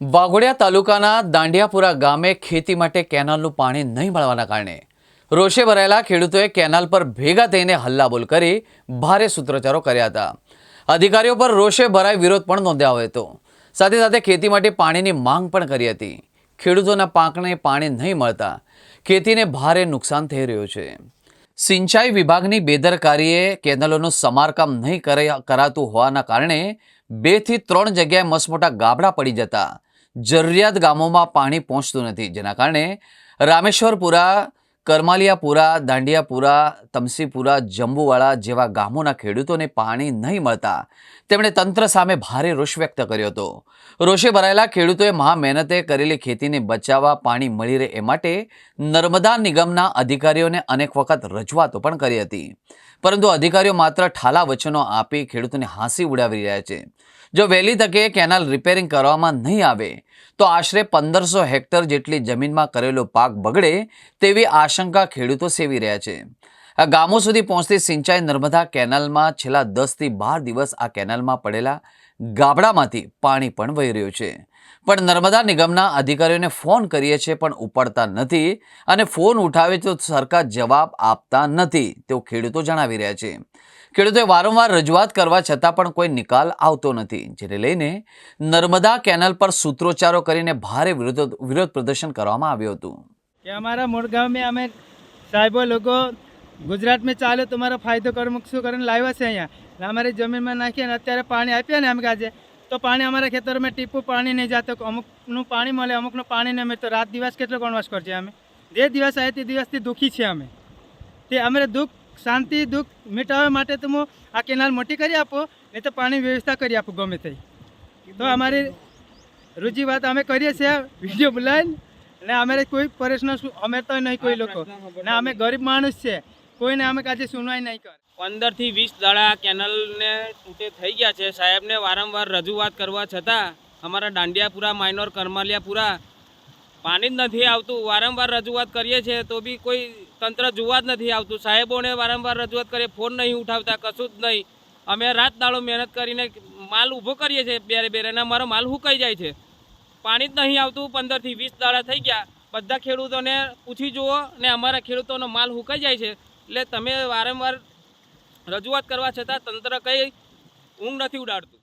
વાઘોડિયા તાલુકાના દાંડિયાપુરા ગામે ખેતી માટે કેનાલનું પાણી નહીં મળવાના કારણે રોષે ભરાયેલા ખેડૂતોએ કેનાલ પર ભેગા થઈને હલ્લાબોલ કરી ભારે સૂત્રોચ્ચારો કર્યા હતા. અધિકારીઓ પર રોષે ભરાય વિરોધ પણ નોંધાયો હતો. સાથે સાથે ખેતી માટે પાણીની માંગ પણ કરી હતી. ખેડૂતોના પાકને પાણી નહીં મળતા ખેતીને ભારે નુકસાન થઈ રહ્યું છે. સિંચાઈ વિભાગની બેદરકારીએ કેનાલોનું સમારકામ નહીં કરાતું હોવાના કારણે બેથી ત્રણ જગ્યાએ મસમોટા ગાબડા પડી જતા જરૂરિયાત ગામોમાં પાણી પહોંચતું નથી. જેના કારણે રામેશ્વરપુરા, કરમાલિયાપુરા, દાંડિયાપુરા, તમસીપુરા જંબુવાળા જેવા ગામોના ખેડૂતોને પાણી નહીં મળતા. તેમણે તંત્ર સામે ભારે રોષ વ્યક્ત કર્યો હતો. રોષે ભરાયેલા ખેડૂતોએ મહા મહેનતે કરેલી ખેતીને બચાવવા પાણી મળી રહે એ માટે નર્મદા નિગમના અધિકારીઓને અનેક વખત રજૂઆતો પણ કરી હતી. પરંતુ અધિકારીઓ માત્ર ઠાલા વચનો આપી ખેડૂતોને હાંસી ઉડાવી રહ્યા છે. જો વહેલી તકે કેનાલ રિપેરિંગ કરવામાં નહીં આવે, તો આશરે પંદરસો હેક્ટર જેટલી જમીનમાં કરેલો પાક બગડે તેવી આશંકા ખેડૂતો સેવી રહ્યા છે. ગામો સુધી પહોંચતી સિંચાઈ નર્મદા કેનાલમાં છેલ્લા દસથી બાર દિવસ આ કેનાલમાં પડેલા ગાબડામાંથી પાણી પણ વહી રહ્યું છે. પણ નર્મદા નિગમના અધિકારીઓને ફોન કરીએ છીએ પણ ઉપાડતા નથી અને ફોન ઉઠાવે તો સરકાર જવાબ આપતા નથી. તેવું ખેડૂતો જણાવી રહ્યા છે. ખેડૂતોએ વારંવાર રજૂઆત કરવા છતાં પણ કોઈ નિકાલ આવતો નથી, જેને લઈને નર્મદા કેનાલ પર સૂત્રોચ્ચારો કરીને ભારે વિરોધ વિરોધ પ્રદર્શન કરવામાં આવ્યું હતું. અમારા મૂળ ગામમાં અમે સાહેબો લોકો ગુજરાત મેં ચાલે તમારો ફાયદો કરો શું કરીને લાવ્યા છે અહીંયા. અમારી જમીનમાં નાખીએ ને અત્યારે પાણી આપ્યા ને અમે કાજે તો પાણી અમારા ખેતરોમાં ટીપું પાણી નહીં જતો અમુકનું પાણી મળે અમુકનું પાણી નહીં મળે તો રાત દિવસ કેટલો ગણવાસ કરશે અમે? જે દિવસ આવે તે દિવસથી દુઃખી છે અમે. તે અમારે દુઃખ શાંતિ દુઃખ મિટાવવા માટે તમે આ કેનાલ મોટી કરી આપો નહીં તો પાણી વ્યવસ્થા કરી આપો ગમે તે. તો અમારી રૂચી વાત અમે કરીએ છીએ વીડિયો બોલાવીને ને અમારે કોઈ પરેશાન શું અમે તો નહીં કોઈ લોકો. ને અમે ગરીબ માણસ છે કોઈને અમે કાજે સુનવાઈ નહીં કર. પંદરથી વીસ દાડા કેનલને તૂટે થઈ ગયા છે. સાહેબને વારંવાર રજૂઆત કરવા છતાં અમારા દાંડિયાપુરા, માઇનોર, કરમાલિયાપુરા પાણી જ નથી આવતું. વારંવાર રજૂઆત કરીએ છીએ તો બી કોઈ તંત્ર જોવા જ નથી આવતું. સાહેબોને વારંવાર રજૂઆત કરીએ, ફોન નહીં ઉઠાવતા, કશું જ નહીં. અમે રાત દાડો મહેનત કરીને માલ ઊભો કરીએ છીએ બેરે બેરે અને અમારો માલ હુકાઈ જાય છે. પાણી જ નહીં આવતું. પંદરથી વીસ દાડા થઈ ગયા. બધા ખેડૂતોને પૂછી જુઓ ને અમારા ખેડૂતોનો માલ હુકાઈ જાય છે. એટલે તમે વારંવાર રજૂઆત કરવા છતાં તંત્ર કંઈ ઊંઘ નથી ઉડાડતું.